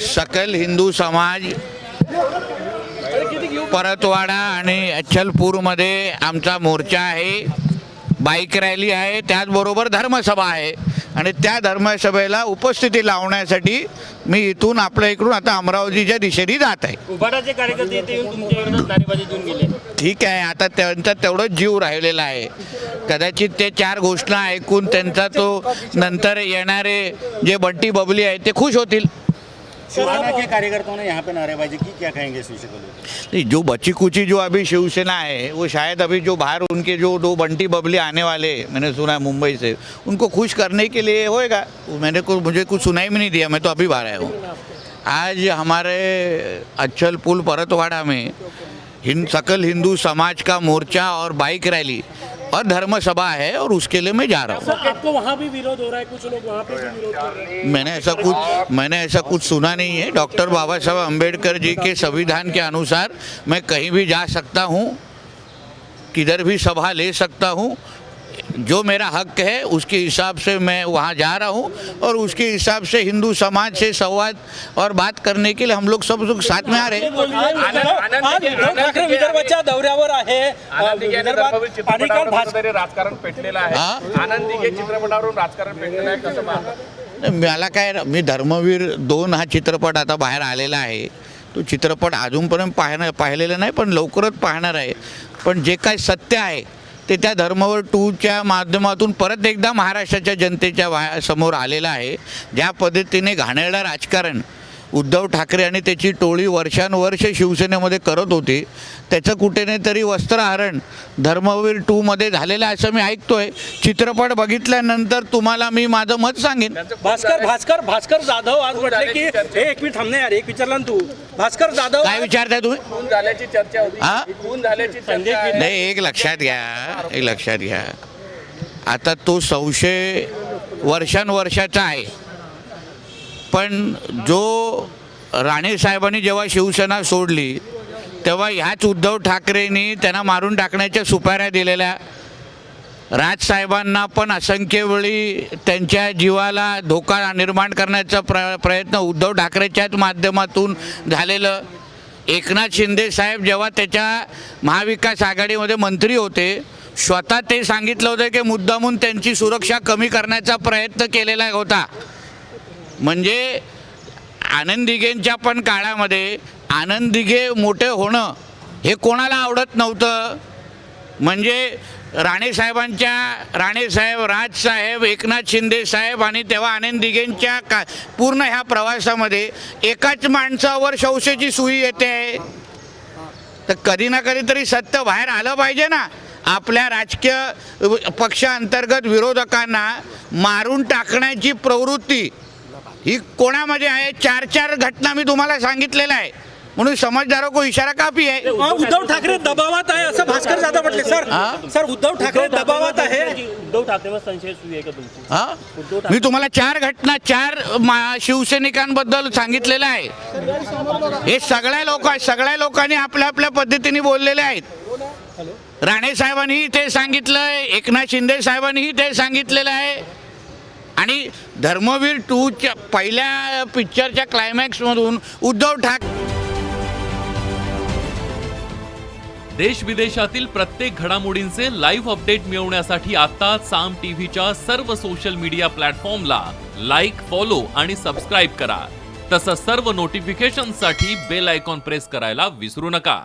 सकल हिंदू समाज परतवाडा आणि अचलपूरमध्ये आमचा मोर्चा आहे. बाईक रॅली आहे त्याचबरोबर धर्मसभा आहे. आणि त्या धर्मसभेला उपस्थिती लावण्यासाठी मी इथून आपल्या इकडून आता अमरावतीच्या दिशेने जात आहे. ठीक आहे आता त्यांचा तेवढंच जीव राहिलेला आहे. कदाचित ते चार घोषणा ऐकून त्यांचा तो नंतर येणारे जे बंटी बबली आहेत ते खुश होतील. शिवसेना के कार्यकर्ताओं ने यहाँ पे नारेबाजी की क्या कहेंगे शिवसेना लोग नहीं, जो बची कुची जो अभी शिवसेना है वो शायद अभी जो बाहर उनके जो दो बंटी बबली आने वाले मैंने सुना है मुंबई से उनको खुश करने के लिए होएगा। मैंने को मुझे कुछ सुनाई भी नहीं दिया मैं तो अभी बाहर आया हूँ। आज हमारे अच्छल पुल परतवाड़ा में हिंद सकल हिंदू समाज का मोर्चा और बाइक रैली और धर्म सभा है और उसके लिए मैं जा रहा हूँ। आपको वहाँ भी विरोध हो रहा है? कुछ लोग वहाँ पे भी विरोध कर रहे हैं। मैंने ऐसा कुछ मैंने ऐसा कुछ सुना नहीं है। डॉक्टर बाबा साहब अंबेडकर जी के संविधान के अनुसार मैं कहीं भी जा सकता हूँ किधर भी सभा ले सकता हूँ जो मेरा हक है उसके हिसाब से मैं वहाँ जा रहा हूँ और उसके हिसाब से हिंदू समाज से संवाद और बात करने के लिए हम लोग सब लोग साथ में आ रहे हैं। विदर्भाच्या दौऱ्यावर आहे राजकारण पेटलेलं आहे चित्रपटावरून राजकारण पेटलेलं आहे कसं मला काय मी धर्मवीर दोन हा चित्रपट आता बाहेर आलेला आहे. तो चित्रपट अजूनपर्यंत पाहणं पाहिलेला नाही पण लवकरच पाहणार आहे. पण जे काय सत्य आहे ते त्या धर्मवर टूच्या माध्यमातून परत एकदा महाराष्ट्राच्या जनतेच्या समोर आलेलं आहे. ज्या पद्धतीने घाणेरडं राजकारण उद्धव ठाकरे आणि त्याची टोळी वर्षानुवर्ष शिवसेनेमध्ये करत होती. त्याचं कुठे नाही तरी वस्त्रहरण धर्मवीर टूमध्ये झालेलं आहे असं मी ऐकतोय. चित्रपट बघितल्यानंतर तुम्हाला मी माझं मत सांगेन. भास्कर भास्कर भास्कर जाधव आज म्हटले की हे एक मिनिट थांबणे यार एक विचारला ना तू. भास्कर जाधव काय विचारताय तुम्ही? खून झाल्याची चर्चा होती. हा? खून झाल्याची चर्चा आहे. नाही एक लक्षात घ्या एक लक्षात घ्या. आता तो संशय वर्षानुवर्षाचा आहे. पण जो राणे साहेबांनी जेव्हा शिवसेना सोडली तेव्हा ह्याच उद्धव ठाकरेंनी त्यांना मारून टाकण्याच्या सुपाऱ्या दिलेल्या राजसाहेबांना पण असंख्य वेळी त्यांच्या जीवाला धोका निर्माण करण्याचा प्र प्रयत्न उद्धव ठाकरेच्याच माध्यमातून झालेलं. एकनाथ शिंदे साहेब जेव्हा त्याच्या महाविकास आघाडीमध्ये मंत्री होते स्वतः ते सांगितलं होतं की मुद्दामून त्यांची सुरक्षा कमी करण्याचा प्रयत्न केलेला होता. म्हणजे आनंद दिघेंच्या पण काळामध्ये आनंदिगे मोठे होणं हे कोणाला आवडत नव्हतं. म्हणजे राणेसाहेबांच्या राणेसाहेब राजसाहेब एकनाथ शिंदे साहेब आणि तेव्हा आनंद दिघेंच्या का पूर्ण ह्या प्रवासामध्ये एकाच माणसावर शौशेची सुई येते. आहे तर कधी ना कधी तरी सत्य बाहेर आलं पाहिजे ना. आपल्या राजकीय पक्षांतर्गत विरोधकांना मारून टाकण्याची प्रवृत्ती ही कोणामध्ये आहे? चार चार घटना मी तुम्हाला सांगितलेल्या आहे. म्हणून समजदारो को इशारा काफी आहे उद्धव ठाकरे दबावात आहे असं भास्कर जाधव म्हटले. सर हा? सर उद्धव ठाकरे दबावात आहे. उद्धव ठाकरेवर संशय सुरू आहे का तुमची? हा? मी तुम्हाला चार घटना चार मा- शिवसैनिकांबद्दल सांगितलेलं आहे हे सगळ्या लोक सगळ्या लोकांनी आपल्या आपल्या पद्धतीने बोललेले आहेत. राणे साहेबांनीही ते सांगितलं एकनाथ शिंदे साहेबांनीही ते सांगितलेलं आहे. आणि धर्मवीर टूच्या पहिल्या पिक्चरच्या क्लायमॅक्समधून उद्धव ठाकरे देश विदेशातील प्रत्येक घडामोडींचे लाईव्ह अपडेट मिळवण्यासाठी आता साम टीव्हीच्या सर्व सोशल मीडिया प्लॅटफॉर्मला लाईक फॉलो आणि सबस्क्राईब करा. तसंच सर्व नोटिफिकेशनसाठी बेल आयकॉन प्रेस करायला विसरू नका.